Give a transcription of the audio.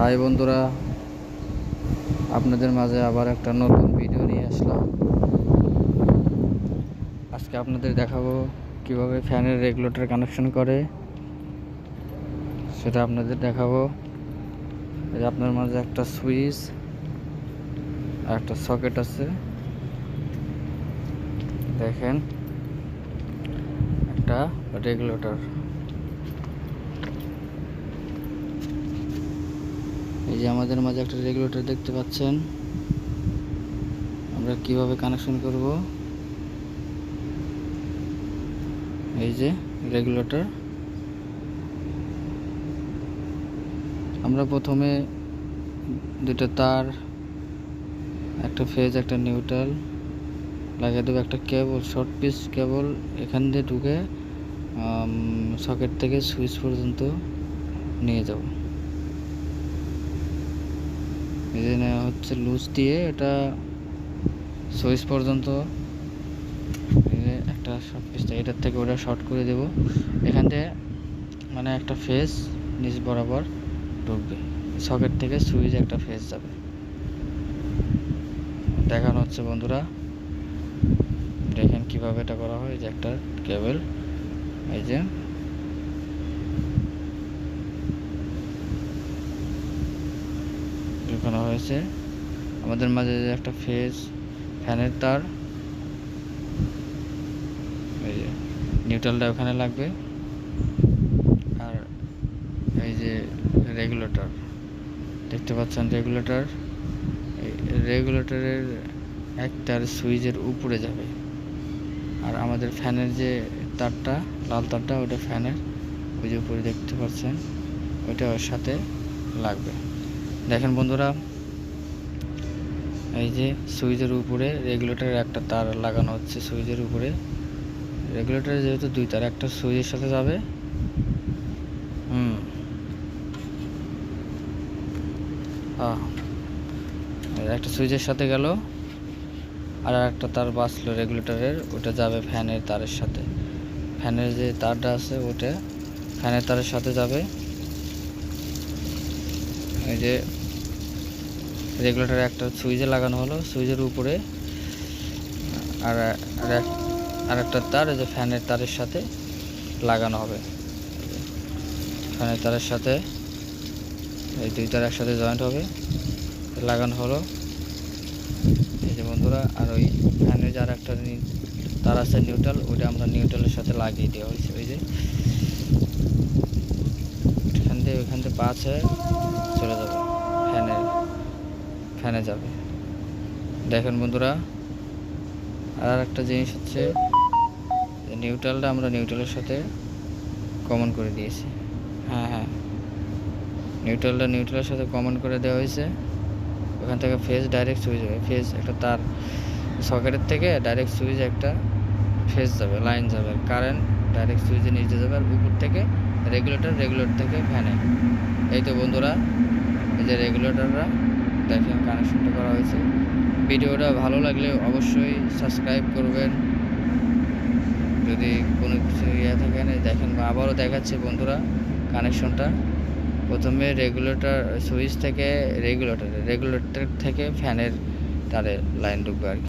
High বন্ধুরা, আপনাদের মাঝে আবার একটা নতুন ভিডিও নিয়ে আসলাম। আজকে আপনাদের দেখাবো কীভাবে ফ্যানের রেগুলেটর কানেকশন করে। সেটা আপনাদের দেখাবো। এই আপনার মাঝে একটা সুইচ আর একটা সকেট আছে। দেখেন, একটা রেগুলেটর যে আমাদের মাঝে একটা রেগুলেটর দেখতে পাচ্ছেন। আমরা কীভাবে কানেকশন করব? এই যে রেগুলেটর আমরা প্রথমে দুটো তার, একটা ফেজ একটা নিউট্রাল লাগিয়ে দেবো, একটা কেবল শর্ট পিস কেবল এখান দিয়ে ঢুকে সকেট থেকে সুইচ পর্যন্ত নিয়ে যাব। এই যে নেওয়া হচ্ছে লুজ দিয়ে, এটা সুইচ পর্যন্ত। একটা শর্ট পিসটা এটার থেকে ওটা শর্ট করে দেব। এখান থেকে মানে একটা ফেস নিচ বরাবর ঢুকবে। সকেট থেকে সুইচ একটা ফেস যাবে। দেখানো হচ্ছে বন্ধুরা। দেখেন কীভাবে এটা করা হয় যে একটা কেবল এই যে। হয়েছে আমাদের মাঝে একটা ফেজ ফ্যানের তার, এই যে নিউট্রালটা ওখানে লাগবে। আর এই যে রেগুলেটর, দেখতে পাচ্ছেন রেগুলেটর? রেগুলেটরের একটার সুইচের উপরে যাবে। আর আমাদের ফ্যানের যে তারটা, লাল তারটা, ওটা ফ্যানের ওই যে উপরে দেখতে পাচ্ছেন ওইটা ওর সাথে লাগবে। দেখেন বন্ধুরা এই যে সুইচের উপরে রেগুলেটরের একটা তার লাগানো হচ্ছে সুইচের উপরে। রেগুলেটরে যেহেতু দুই তার, একটা সুইচের সাথে যাবে। হুম। একটা সুইচের সাথে গেল, আর একটা তার বাঁচলো রেগুলেটরের ওটা যাবে ফ্যানের তারের সাথে। ফ্যানের যে তারটা আছে ওটা ফ্যানের তারের সাথে যাবে। এই যে রেগুলেটর একটা সুইচে লাগানো হলো। সুইচের উপরে আর আর এক, আর একটা তার যে ফ্যানের তারের সাথে লাগানো হবে। ফ্যানের তারের সাথে এই দুই তার একসাথে জয়েন্ট হবে। লাগানো হলো। এই যে বন্ধুরা, আর ওই ফ্যানের যার একটা তার আছে নিউট্রাল ওইটা আমরা নিউট্রালের সাথে লাগিয়ে দেওয়া হয়েছে। ওই যে এখান থেকে ওইখান থেকে পাঁচ হয়ে চলে যাবে। ফ্যানে যাবে। দেখেন বন্ধুরা আর একটা জিনিস হচ্ছে নিউট্রালটা আমরা নিউট্রালের সাথে কমন করে দিয়েছি। হ্যাঁ হ্যাঁ। নিউট্রালটা নিউট্রালের সাথে কমন করে দেওয়া হয়েছে ওখান থেকে ফেজ ডাইরেক্ট সুইচ হবে। ফেজ একটা তার সকেটের থেকে ডাইরেক্ট সুইচ একটা ফেজ যাবে লাইন যাবে। কারেন্ট ডাইরেক্ট সুইচে নিচে যাবে আর উপর থেকে রেগুলেটর রেগুলেটর থেকে ফ্যানে এই তো বন্ধুরা এই যে রেগুলেটররা দেখেন কানেকশনটা করা হয়েছে। ভিডিওটা ভালো লাগলে অবশ্যই সাবস্ক্রাইব করবেন। যদি কোনো কিছু ইয়ে থাকে না, দেখেন, আবারও দেখাচ্ছে বন্ধুরা কানেকশনটা প্রথমে রেগুলেটর সুইচ থেকে রেগুলেটর রেগুলেটর থেকে ফ্যানের তারে লাইন ঢুকবে আর কি।